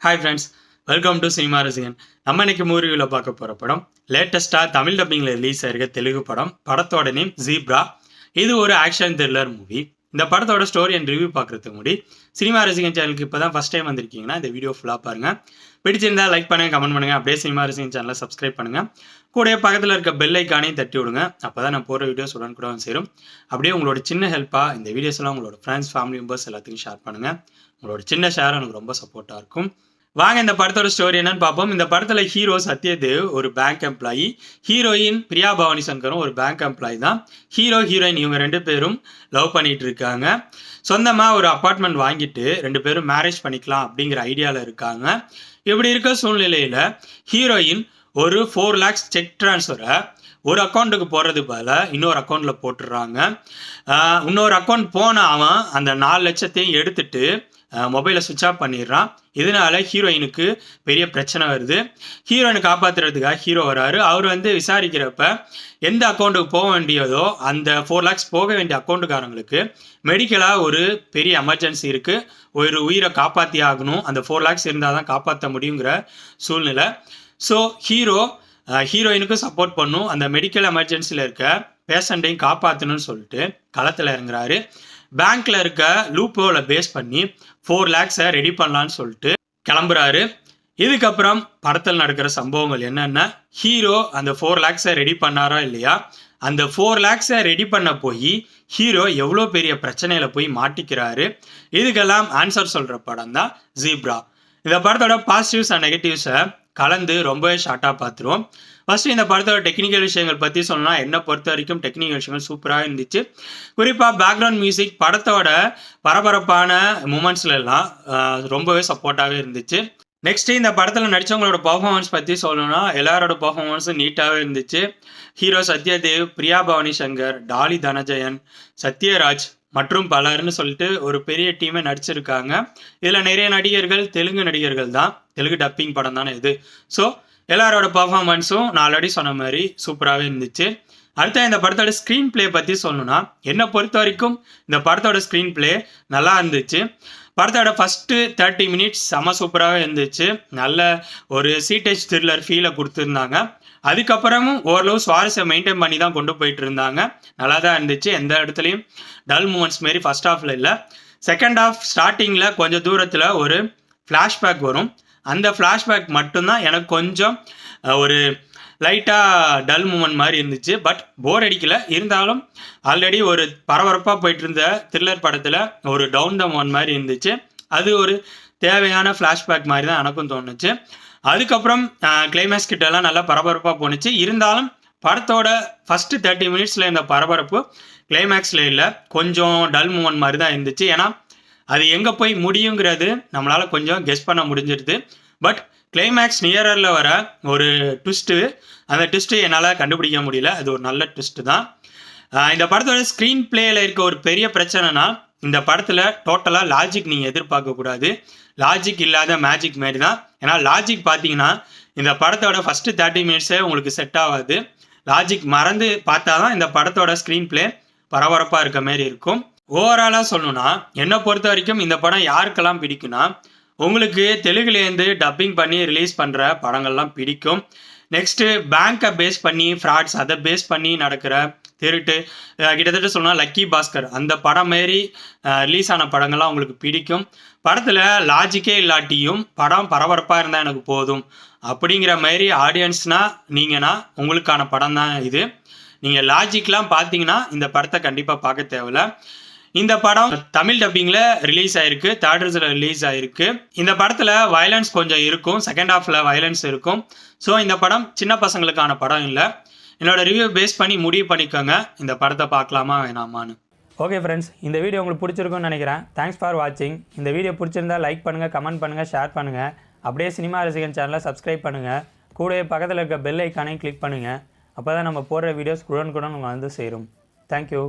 Hi friends welcome to cinema Rasigan நம்ம இன்னைக்கு மூவியில் பார்க்க போகிற படம் லேட்டஸ்ட்டாக தமிழ் டப்பிங்கில் ரிலீஸ் ஆயிருக்க தெலுங்கு படம் படத்தோட நேம் ஜீப்ரா இது ஒரு ஆக்ஷன் த்ரில்லர் மூவி இந்த படத்தோட ஸ்டோரி அண்ட் ரிவ்யூ பார்க்குறதுக்கு முன்னாடி சினிமா ரசிகன் சேனலுக்கு இப்போ தான் ஃபஸ்ட் டைம் வந்திருக்கீங்கன்னா இந்த வீடியோ ஃபுல்லாக பாருங்கள் பிடிச்சிருந்தா லைக் பண்ணுங்கள் கமெண்ட் பண்ணுங்கள் அப்படியே சினிமா ரசிகன் சேனலை சப்ஸ்கிரைப் பண்ணுங்கள் கூட பக்கத்தில் இருக்க பெல் ஐக்கானையும் தட்டி விடுங்க. அப்போ தான் நான் போகிற வீடியோஸ் உடன் கூட வந்து சேரும். அப்படியே உங்களோட சின்ன ஹெல்ப்பாக இந்த வீடியோஸ் எல்லாம் உங்களோட ஃப்ரெண்ட்ஸ் ஃபேமிலி மெம்பர்ஸ் எல்லாத்துக்கும் ஷேர் பண்ணுங்கள் உங்களோட சின்ன ஷேர் எனக்கு ரொம்ப சப்போர்ட்டாக இருக்கும். வாங்க இந்த படத்தோட ஸ்டோரி என்னன்னு பார்ப்போம். இந்த படத்துல ஹீரோ சத்யதேவ் ஒரு bank employee heroine Priya Bhavani சங்கரும் ஒரு பேங்க் எம்ப்ளாயி தான். ஹீரோ ஹீரோயின் இவங்க ரெண்டு பேரும் லவ் பண்ணிட்டு இருக்காங்க. சொந்தமா ஒரு அப்பார்ட்மெண்ட் வாங்கிட்டு ரெண்டு பேரும் மேரேஜ் பண்ணிக்கலாம் அப்படிங்கிற ஐடியால இருக்காங்க. இப்படி இருக்க சூழ்நிலையில ஹீரோயின் ஒரு ஃபோர் லேக்ஸ் செக் ட்ரான்ஸ்ஃபரை ஒரு அக்கௌண்ட்டுக்கு போகிறது பதில் இன்னொரு அக்கௌண்ட்டில் போட்டுடுறாங்க. இன்னொரு அக்கௌண்ட் போன அவன் அந்த நாலு லட்சத்தையும் எடுத்துட்டு மொபைலை சுவிட்ச் ஆஃப் பண்ணிடுறான். இதனால ஹீரோயினுக்கு பெரிய பிரச்சனை வருது. ஹீரோயினை காப்பாத்துறதுக்காக ஹீரோ வராரு. அவர் வந்து விசாரிக்கிறப்ப எந்த அக்கௌண்ட்டுக்கு போக வேண்டியதோ அந்த ஃபோர் லேக்ஸ் போக வேண்டிய அக்கௌண்ட்டுக்காரங்களுக்கு மெடிக்கலாக ஒரு பெரிய எமர்ஜென்சி இருக்குது ஒரு உயிரை காப்பாற்றி ஆகணும். அந்த ஃபோர் லேக்ஸ் இருந்தால் தான் காப்பாற்ற முடியுங்கிற சூழ்நிலை. ஸோ ஹீரோ ஹீரோயினுக்கும் சப்போர்ட் பண்ணும். அந்த மெடிக்கல் எமர்ஜென்சியில் இருக்க பேஷண்ட்டையும் காப்பாற்றணும்னு சொல்லிட்டு களத்தில் இறங்குறாரு. பேங்க்ல இருக்க லூப்போவில் பேஸ் பண்ணி ஃபோர் லேக்ஸை ரெடி பண்ணலான்னு சொல்லிட்டு கிளம்புறாரு. இதுக்கப்புறம் படத்தில் நடக்கிற சம்பவங்கள் என்னென்ன ஹீரோ அந்த ஃபோர் லேக்ஸை ரெடி பண்ணாரா இல்லையா? அந்த ஃபோர் லேக்ஸை ரெடி பண்ண போய் ஹீரோ எவ்வளோ பெரிய பிரச்சனையில் போய் மாட்டிக்கிறாரு? இதுக்கெல்லாம் ஆன்சர் சொல்கிற படம் தான் ஜீப்ரா இந்த படத்தோட பாசிட்டிவ்ஸ் அண்ட் நெகட்டிவ்ஸை கலந்து ரொம்பவே ஷார்ட்டாக பார்த்துருவோம். ஃபஸ்ட்டு இந்த படத்தோட டெக்னிக்கல் விஷயங்கள் பற்றி சொல்லலாம் என்னை பொறுத்த வரைக்கும் டெக்னிக்கல் விஷயங்கள் சூப்பராக இருந்துச்சு. குறிப்பாக பேக்ரவுண்ட் மியூசிக் படத்தோட பரபரப்பான மூமெண்ட்ஸ்ல எல்லாம் ரொம்பவே சப்போர்ட்டாகவே இருந்துச்சு. நெக்ஸ்ட் இந்த படத்தில் நடித்தவங்களோட பர்ஃபார்மன்ஸ் பற்றி சொல்லணும்னா எல்லாரோட பர்ஃபார்மன்ஸும் நீட்டாகவே இருந்துச்சு. ஹீரோ சத்யதேவ் பிரியா பவானி சங்கர் டாலி தனஜயன் சத்யராஜ் மற்றும் பலர்னு சொல்லிட்டு ஒரு பெரிய டீமே நடிச்சிருக்காங்க. இதில் நிறைய நடிகர்கள் தெலுங்கு நடிகர்கள் தான். தெலுங்கு டப்பிங் படம் தானே இது. ஸோ எல்லாரோட பர்ஃபார்மன்ஸும் நான் ஆல்ரெடி சொன்ன மாதிரி சூப்பராகவே இருந்துச்சு. அடுத்த இந்த படத்தோட ஸ்க்ரீன் ப்ளே பற்றி சொல்லணும்னா என்னை பொறுத்த வரைக்கும் இந்த படத்தோட ஸ்க்ரீன் ப்ளே நல்லா இருந்துச்சு. படத்தோட ஃபஸ்ட்டு தேர்ட்டி மினிட்ஸ் செம சூப்பராகவே இருந்துச்சு. நல்ல ஒரு சீட்டேஜ் த்ரில்லர் ஃபீலை கொடுத்துருந்தாங்க. அதுக்கப்புறமும் ஓரளவு சுவாரஸ்யம் மெயின்டைன் பண்ணி தான் கொண்டு போயிட்டு இருந்தாங்க. நல்லா தான் இருந்துச்சு. எந்த இடத்துலையும் டல் மூமெண்ட்ஸ் மாரி ஃபஸ்ட் ஹாஃபில் இல்லை. செகண்ட் ஹாஃப் ஸ்டார்டிங்கில் கொஞ்சம் தூரத்தில் ஒரு ஃப்ளாஷ்பேக் வரும். அந்த ஃப்ளாஷ்பேக் மட்டும்தான் எனக்கு கொஞ்சம் ஒரு லைட்டாக டல் மூமெண்ட் மாதிரி இருந்துச்சு. பட் போர் அடிக்கல. இருந்தாலும் ஆல்ரெடி ஒரு பரபரப்பாக போயிட்டு இருந்த த்ரில்லர் படத்தில் ஒரு டவுன் த மூமெண்ட் மாதிரி இருந்துச்சு. அது ஒரு தேவையான ஃப்ளாஷ்பேக் மாதிரி தான் எனக்கும் தோணுச்சு. அதுக்கப்புறம் கிளைமேக்ஸ் கிட்டலாம் நல்லா பரபரப்பாக போணுச்சு. இருந்தாலும் படத்தோட ஃபஸ்ட்டு தேர்ட்டி மினிட்ஸில் இந்த பரபரப்பு கிளைமேக்ஸில் இல்லை. கொஞ்சம் டல் மூமெண்ட் மாதிரி தான் இருந்துச்சு. ஏன்னா அது எங்கே போய் முடியுங்கிறது நம்மளால் கொஞ்சம் கெஸ் பண்ண முடிஞ்சிருது. பட் கிளைமேக்ஸ் நியரரில் வர ஒரு ட்விஸ்ட்டு அந்த ட்விஸ்ட்டு என்னால் கண்டுபிடிக்க முடியல. அது ஒரு நல்ல ட்விஸ்ட்டு தான். இந்த படத்தோட ஸ்க்ரீன் பிளேயில் இருக்க ஒரு பெரிய பிரச்சனைனா இந்த படத்தில் டோட்டலாக லாஜிக் நீங்கள் எதிர்பார்க்கக்கூடாது லாஜிக் இல்லாத மேஜிக் மாரி தான். ஏன்னா லாஜிக் பார்த்தீங்கன்னா இந்த படத்தோட ஃபஸ்ட்டு தேர்ட்டி மினிட்ஸே உங்களுக்கு செட் ஆகாது. லாஜிக் மறந்து பார்த்தா தான் இந்த படத்தோட ஸ்க்ரீன் பிளே பரபரப்பாக இருக்க மாரி இருக்கும். ஓவராலாக சொல்லணும்னா என்னை பொறுத்த வரைக்கும் இந்த படம் யாருக்கெல்லாம் பிடிக்கும்னா உங்களுக்கு தெலுங்குலேருந்து டப்பிங் பண்ணி ரிலீஸ் பண்ணுற படங்கள்லாம் பிடிக்கும். நெக்ஸ்ட்டு பேங்க்கை பேஸ் பண்ணி ஃப்ராட்ஸ் அதை பேஸ் பண்ணி நடக்கிற திருட்டு கிட்டத்தட்ட சொன்னால் லக்கி பாஸ்கர். அந்த படம் மாரி ரிலீஸ் ஆன படங்கள்லாம் உங்களுக்கு பிடிக்கும். படத்தில் லாஜிக்கே இல்லாட்டியும் படம் பரபரப்பாக இருந்தால் எனக்கு போதும். அப்படிங்கிற மாதிரி ஆடியன்ஸ்னால் நீங்கன்னா உங்களுக்கான படம் தான் இது நீங்கள் லாஜிக்லாம் பார்த்தீங்கன்னா இந்த படத்தை கண்டிப்பாக பார்க்க தேவையில்ல. இந்த படம் தமிழ் டப்பிங்கில் ரிலீஸ் ஆயிருக்கு தேட்டர்ஸில் ரிலீஸ் ஆயிருக்கு. இந்த படத்தில் வயலன்ஸ் கொஞ்சம் இருக்கும் செகண்ட் ஹாஃபில் வயலன்ஸ் இருக்கும். ஸோ இந்த படம் சின்ன பசங்களுக்கான படம் இல்லை. என்னோட ரிவ்யூ பேஸ் பண்ணி முடிவு பண்ணிக்கோங்க. இந்த படத்தை பார்க்கலாமா வேணாமான்னு. ஓகே ஃப்ரெண்ட்ஸ் இந்த வீடியோ உங்களுக்கு பிடிச்சிருக்கும்னு நினைக்கிறேன். தேங்க்ஸ் ஃபார் வாட்சிங் இந்த வீடியோ பிடிச்சிருந்தா லைக் பண்ணுங்கள் கமெண்ட் பண்ணுங்கள் ஷேர் பண்ணுங்கள் அப்படியே சினிமா ரசிகன் சேனலை சப்ஸ்கிரைப் பண்ணுங்கள் கூடவே பக்கத்தில் இருக்க பெல் ஐக்கானையும் கிளிக் பண்ணுங்கள் அப்போ தான் நம்ம போடுற வீடியோஸ் குடன் குடன் வந்து சேரும். தேங்க்யூ